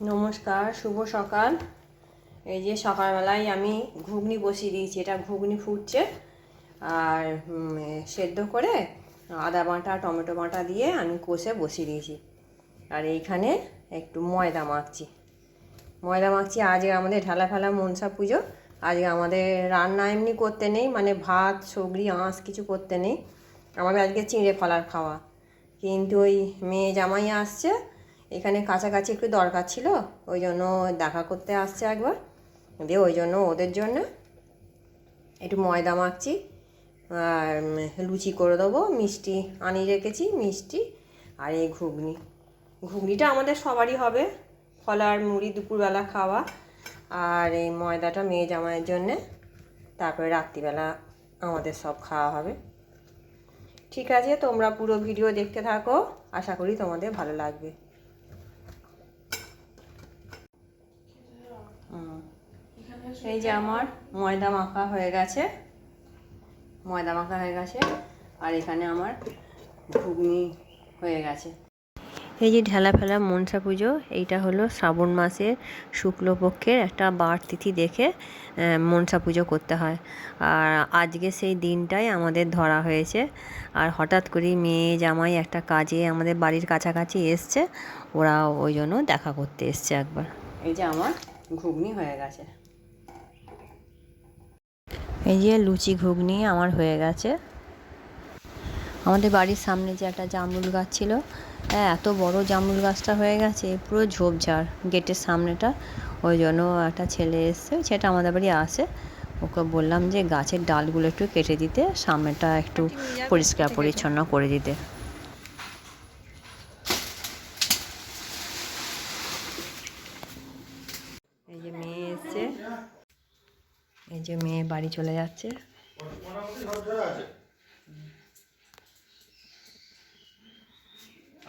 নমস্কার, শুভ সকাল। এই যে সকালবেলায় আমি ঘুগনি বসিয়ে দিয়েছি, এটা ঘুগনি ফুটছে। আর সেদ্ধ করে আদা বাটা, টমেটো বাটা দিয়ে আমি কষে বসিয়ে দিয়েছি। আর এইখানে একটু ময়দা মাখছি। ময়দা মাখছি, আজকে আমাদের ঢালা ফেলা মনসা পুজো। আজকে আমাদের রান্না এমনি করতে নেই মানে ভাত, সবজি, আঁশ কিছু করতে নেই। আমাদের আজকে চিঁড়ে ফলার খাওয়া। কিন্তু ওই মেয়ে জামাই আসছে, এখানে কাছাকাছি একটু দরকার ছিল, ওই জন্য দেখা করতে আসছে একবার। দিয়ে ওই জন্য ওদের জন্য একটু ময়দা মাখছি, আর লুচি করে দেবো, মিষ্টি আনিয়ে রেখেছি, মিষ্টি আর এই ঘুগনি। ঘুগনিটা আমাদের সবারই হবে ফলার মুড়ি দুপুরবেলা খাওয়া। আর এই ময়দাটা মেয়ে জামাইয়ের জন্যে। তারপরে রাত্রিবেলা আমাদের সব খাওয়া হবে। ঠিক আছে, তোমরা পুরো ভিডিও দেখতে থাকো। আশা করি তোমাদের ভালো লাগবে। এই যে আমার ময়দা মাখা হয়ে গেছে। ময়দা মাখা হয়ে গেছে। আর এখানে আমার ঘুগনি হয়ে গেছে। এই যে ঢেলা ফেলা মনসা পুজো, এইটা হলো শ্রাবণ মাসের শুক্লপক্ষের একটা বার তিথি দেখে মনসা পুজো করতে হয়। আর আজকে সেই দিনটাই আমাদের ধরা হয়েছে। আর হঠাৎ করেই মেয়ে জামাই একটা কাজে আমাদের বাড়ির কাছাকাছি এসছে, ওরা ওই জন্য দেখা করতে এসছে একবার। এই যে আমার ঘুগনি হয়ে গেছে। এই যে লুচি ঘুগনি আমার হয়ে গেছে। আমাদের বাড়ির সামনে যে একটা জামরুল গাছ ছিল হ্যাঁ এত বড় জামরুল গাছটা হয়ে গেছে পুরো ঝোপঝাড় গেটের সামনেটা। ওই জন্য একটা ছেলে এসছে সেটা আমাদের বাড়ি আসে। ওকে বললাম যে গাছের ডালগুলো একটু কেটে দিতে সামনেটা একটু পরিষ্কার পরিচ্ছন্ন করে দিতে। এই যে মেয়ে এসছে। এই যে মেয়ে বাড়ি চলে যাচ্ছে।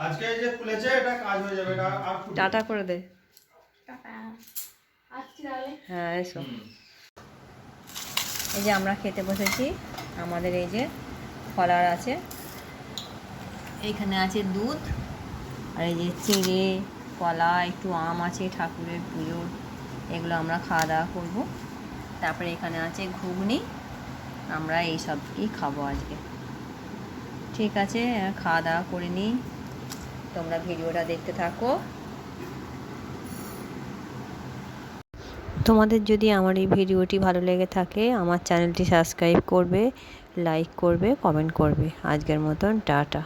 আজকে যে খুলেছে এটা কাজ হয়ে যাবে এটা আর। টাটা করে দে। হ্যাঁ এসো। এই যে আমরা খেতে বসেছি আমাদের এই যে ফলার আছে। এইখানে আছে দুধ আর এই যে চিঁড়ে কলা একটু আম আছে ঠাকুরের পুজোর এগুলো আমরা খাওয়া দাওয়া করব। তারপরে এখানে আছে ঘুগনি আমরা এই সবই খাব আজকে। ঠিক আছে খাওয়া দাওয়া করে নিই। তোমরা ভিডিওটা দেখতে থাকো। তোমাদের যদি আমার এই ভিডিওটি ভালো লেগে থাকে, আমার চ্যানেলটি সাবস্ক্রাইব করবে, লাইক করবে, কমেন্ট করবে। আজকের মতন, টাটা।